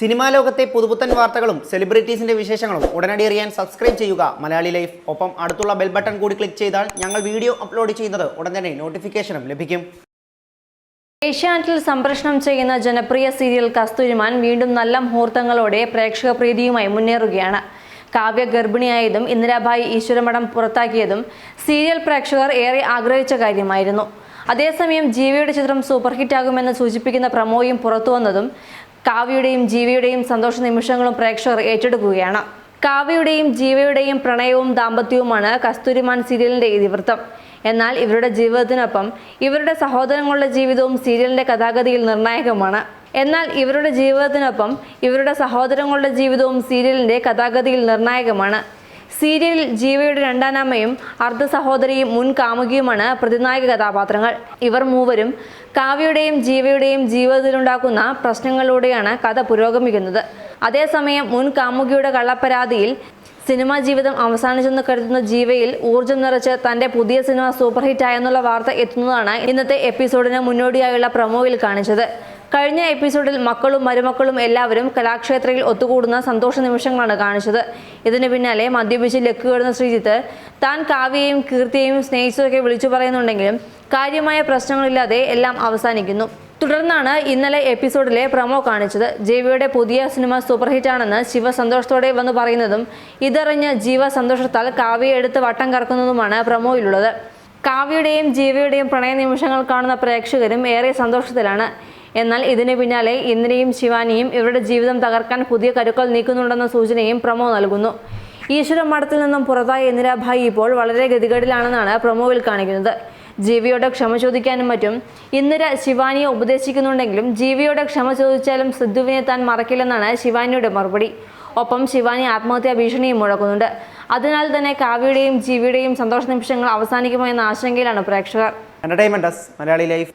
Cinema ലോകത്തെ പുതുപുത്തൻ വാർത്തകളും സെലിബ്രിറ്റീസിന്റെ വിശേഷങ്ങളും ഉടനടി അറിയാൻ സബ്സ്ക്രൈബ് ചെയ്യുക. മലയാളി ലൈഫ്. ഒപ്പം അടുത്തുള്ള ബെൽ ബട്ടൺ കൂടി ക്ലിക്ക് ചെയ്താൽ ഞങ്ങൾ വീഡിയോ അപ്ലോഡ് ചെയ്യുന്നത് ഉടൻ തന്നെ നോട്ടിഫിക്കേഷനും ലഭിക്കും. ഏഷ്യാനെറ്റിൽ സംപ്രേഷണം ചെയ്യുന്ന ജനപ്രിയ സീരിയൽ കസ്തൂരിമാൻ വീണ്ടും നല്ല മുഹൂർത്തങ്ങളോടെ പ്രേക്ഷക പ്രീതിയുമായി മുന്നേറുകയാണ്. കാവ്യ ഗർഭിണിയായതും ഇന്ദിരാഭായി ഈശ്വരമഠം പുറത്താക്കിയതും സീരിയൽ പ്രേക്ഷകർ ഏറെ ആഗ്രഹിച്ച കാര്യമായിരുന്നു. അതേസമയം ജീവിയുടെ ചിത്രം സൂപ്പർ ഹിറ്റാകുമെന്ന് സൂചിപ്പിക്കുന്ന പ്രമോയും പുറത്തുവന്നതും കാവ്യയുടെയും ജീവിയുടെയും സന്തോഷ നിമിഷങ്ങളും പ്രേക്ഷകർ ഏറ്റെടുക്കുകയാണ്. കാവ്യയുടെയും ജീവയുടെയും പ്രണയവും ദാമ്പത്യവുമാണ് കസ്തൂരിമാൻ സീരിയലിന്റെ ഇതിവൃത്തം. എന്നാൽ ഇവരുടെ ജീവിതത്തിനൊപ്പം ഇവരുടെ സഹോദരങ്ങളുടെ ജീവിതവും സീരിയലിന്റെ കഥാഗതിയിൽ നിർണായകമാണ്. എന്നാൽ ഇവരുടെ ജീവിതത്തിനൊപ്പം ഇവരുടെ സഹോദരങ്ങളുടെ ജീവിതവും സീരിയലിന്റെ കഥാഗതിയിൽ നിർണായകമാണ്. സീരിയലിൽ ജീവയുടെ രണ്ടാനമ്മയും അർദ്ധ സഹോദരിയും മുൻ കാമുകിയുമാണ് പ്രതിനായക കഥാപാത്രങ്ങൾ. ഇവർ മൂവരും കാവ്യയുടെയും ജീവയുടെയും ജീവിതത്തിലുണ്ടാക്കുന്ന പ്രശ്നങ്ങളിലൂടെയാണ് കഥ പുരോഗമിക്കുന്നത്. അതേസമയം മുൻ കാമുകിയുടെ കള്ളപ്പരാതിയിൽ സിനിമാ ജീവിതം അവസാനിച്ചെന്ന് കരുതുന്ന ജീവയിൽ ഊർജം നിറച്ച് തന്റെ പുതിയ സിനിമ സൂപ്പർ ഹിറ്റായെന്നുള്ള വാർത്ത എത്തുന്നതാണ് ഇന്നത്തെ എപ്പിസോഡിന് മുന്നോടിയായുള്ള പ്രൊമോയിൽ കാണിച്ചത്. കഴിഞ്ഞ എപ്പിസോഡിൽ മക്കളും മരുമക്കളും എല്ലാവരും കലാക്ഷേത്രയിൽ ഒത്തുകൂടുന്ന സന്തോഷ നിമിഷങ്ങളാണ് കാണിച്ചത്. ഇതിന് പിന്നാലെ മദ്യപിച്ച് ലക്കുകേടുന്ന ശ്രീജിത്ത് താൻ കാവ്യയും കീർത്തിയെയും സ്നേഹിച്ചതൊക്കെ വിളിച്ചു പറയുന്നുണ്ടെങ്കിലും കാര്യമായ പ്രശ്നങ്ങളില്ലാതെ എല്ലാം അവസാനിക്കുന്നു. തുടർന്നാണ് ഇന്നലെ എപ്പിസോഡിലെ പ്രമോ കാണിച്ചത്. ജീവയുടെ പുതിയ സിനിമ സൂപ്പർ ഹിറ്റാണെന്ന് ശിവ സന്തോഷത്തോടെ വന്നു പറയുന്നതും ഇതറിഞ്ഞ് ജീവ സന്തോഷത്താൽ കാവ്യ എടുത്ത് വട്ടം കറക്കുന്നതുമാണ് പ്രമോയിലുള്ളത്. കാവ്യയുടെയും ജീവയുടെയും പ്രണയ നിമിഷങ്ങൾ കാണുന്ന പ്രേക്ഷകരും ഏറെ സന്തോഷത്തിലാണ്. എന്നാൽ ഇതിന് പിന്നാലെ ഇന്ദ്രയും ശിവാനിയും ഇവരുടെ ജീവിതം തകർക്കാൻ പുതിയ കരുക്കൾ നീക്കുന്നുണ്ടെന്ന സൂചനയും പ്രമോ നൽകുന്നു. ഈശ്വര മഠത്തിൽ നിന്നും പുറത്തായ ഇന്ദിരാഭായി ഇപ്പോൾ വളരെ ഗതികേടിലാണെന്നാണ് പ്രമോവിൽ കാണിക്കുന്നത്. ജീവിയോട് ക്ഷമ ചോദിക്കാനും മറ്റും ഇന്ദിര ശിവാനിയെ ഉപദേശിക്കുന്നുണ്ടെങ്കിലും ജീവിയോട് ക്ഷമ ചോദിച്ചാലും സിദ്ധുവിനെ താൻ മറക്കില്ലെന്നാണ് ശിവാനിയുടെ മറുപടി. ഒപ്പം ശിവാനി ആത്മഹത്യാ ഭീഷണിയും മുഴക്കുന്നുണ്ട്. അതിനാൽ തന്നെ കാവ്യയുടെയും ജീവിയുടെയും സന്തോഷ നിമിഷങ്ങൾ അവസാനിക്കുമോ എന്ന ആശങ്കയിലാണ് പ്രേക്ഷകർ. എന്റർടൈൻമെന്റ്